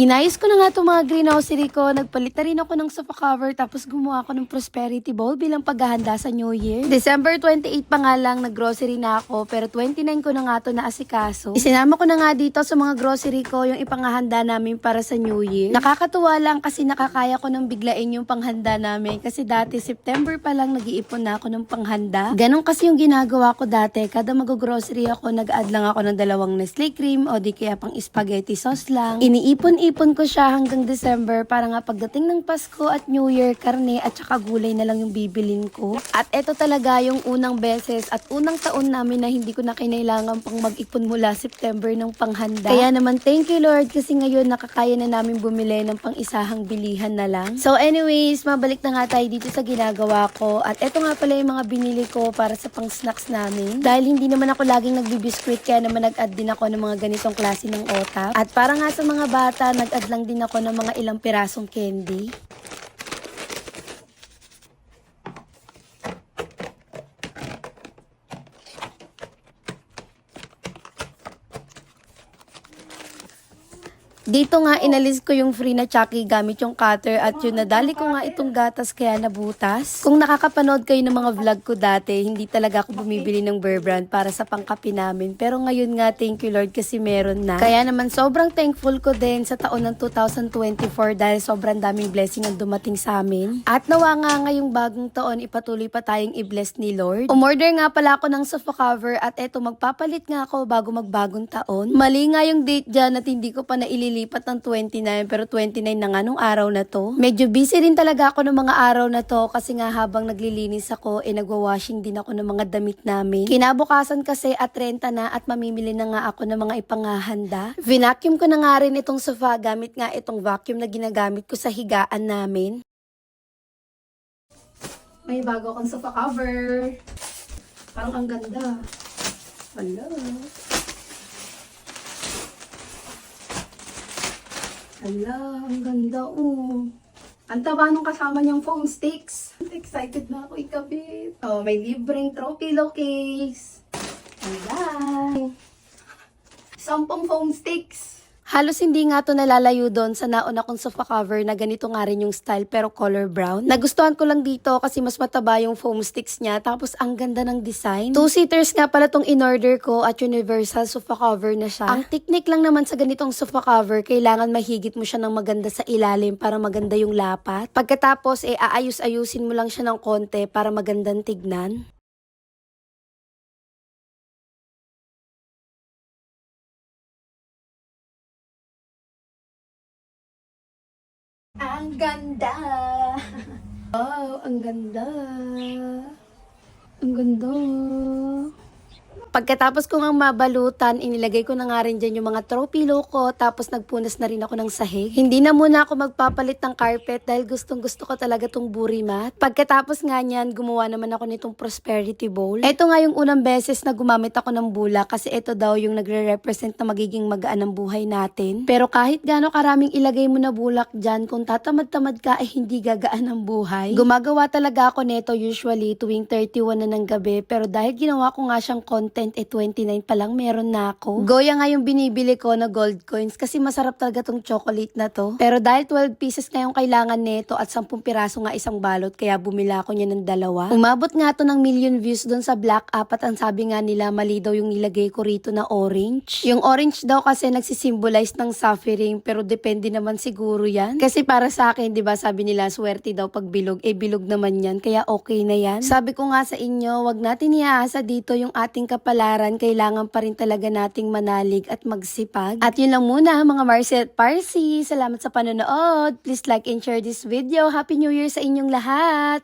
Inayos ko na nga itong mga greenhousery ko. Nagpalit na rin ako ng sofa cover tapos gumawa ako ng prosperity bowl bilang paghahanda sa New Year. December 28 pa nga lang naggrocery na ako pero 29 ko na nga to na asikaso. Isinama ko na nga dito sa mga grocery ko yung ipangahanda namin para sa New Year. Nakakatuwa lang kasi nakakaya ko nang biglain yung panghanda namin kasi dati September pa lang nag-iipon na ako ng panghanda. Ganon kasi yung ginagawa ko dati. Kada mag-grocery ako, nag-add lang ako ng dalawang Nestle cream o di kaya pang spaghetti sauce lang. Iniipon-ipon ko siya hanggang December para nga pagdating ng Pasko at New Year, karne at saka gulay na lang yung bibilin ko. At eto talaga yung unang beses at unang taon namin na hindi ko na kinailangan pang mag-ipon mula September ng panghanda. Kaya naman thank you Lord kasi ngayon nakakaya na namin bumili ng pang isahang bilihan na lang. So anyways, mabalik na nga tayo dito sa ginagawa ko. At eto nga pala yung mga binili ko para sa pang snacks namin. Dahil hindi naman ako laging nagbibiskwit kaya naman nag-add din ako ng mga ganitong klase ng otap. At para nga sa mga bata, nag-add lang din ako ng mga ilang pirasong candy. Dito nga inalis ko yung free na chucky gamit yung cutter at yun nadali ko nga itong gatas kaya nabutas. Kung nakakapanood kayo ng mga vlog ko dati, hindi talaga ako bumibili ng Bear Brand para sa pangkapi namin. Pero ngayon nga, thank you Lord kasi meron na. Kaya naman sobrang thankful ko din sa taon ng 2024 dahil sobrang daming blessing ang dumating sa amin. At nawa nga ngayong bagong taon, ipatuloy pa tayong i-bless ni Lord. Umorder nga pala ako ng sofa cover at eto magpapalit nga ako bago magbagong taon. Mali nga yung date dyan at hindi ko pa naililipat ng 29 pero 29 na nga nung araw na to. Medyo busy din talaga ako ng mga araw na to kasi nga habang naglilinis ako eh nagwa-washing din ako ng mga damit namin. Kinabukasan kasi at renta na at mamimili na nga ako ng mga ipangahanda. Vinacuum ko na nga rin itong sofa gamit nga itong vacuum na ginagamit ko sa higaan namin. May bago akong sofa cover. Parang ang ganda. Hello. Hala, ang ganda oh. Ang taba nung kasama niyang foam sticks. Excited na ako ikabit. Oh, may libreng throw pillow case. Hala. Sampung foam sticks. Halos hindi nga to nalalayo doon sa nauna kong sofa cover na ganito nga rin yung style pero color brown. Nagustuhan ko lang dito kasi mas mataba yung foam sticks niya tapos ang ganda ng design. Two-seaters nga pala tong in-order ko at universal sofa cover na siya. Ang technique lang naman sa ganitong sofa cover, kailangan mahigit mo siya ng maganda sa ilalim para maganda yung lapat. Pagkatapos, eh, aayus-ayusin mo lang siya ng konti para magandang tignan. Ang ganda! Wow, ang ganda! Ang ganda! Pagkatapos ko nga mabalutan, inilagay ko na nga rin dyan yung mga throw pillow ko, tapos nagpunas na rin ako ng sahig. Hindi na muna ako magpapalit ng carpet dahil gustong gusto ko talaga tong buri mat. Pagkatapos nga niyan, gumawa naman ako nitong prosperity bowl. Ito nga yung unang beses na gumamit ako ng bulak kasi ito daw yung nagre-represent na magiging magaan ang buhay natin. Pero kahit gaano karaming ilagay mo na bulak dyan, kung tatamad-tamad ka ay hindi gagaan ang buhay. Gumagawa talaga ako nito usually tuwing 31 na ng gabi pero dahil ginawa ko nga siyang content eh 29 pa lang meron na ako. Goya nga yung binibili ko na gold coins kasi masarap talaga tong chocolate na to. Pero dahil 12 pieces na yung kailangan nito at 10 piraso nga isang balot kaya bumila ako niya ng dalawa. Umabot nga to ng million views doon sa Black App ang sabi nga nila mali daw yung nilagay ko rito na orange. Yung orange daw kasi nagsisimbolize ng suffering pero depende naman siguro yan. Kasi para sa akin, di ba sabi nila swerte daw pag bilog, eh bilog naman yan kaya okay na yan. Sabi ko nga sa inyo, wag natin iaasa dito yung ating kapalaran, kailangan pa rin talaga nating manalig at magsipag. At yun lang muna mga Marcy at Parsi. Salamat sa panonood. Please like and share this video. Happy New Year sa inyong lahat!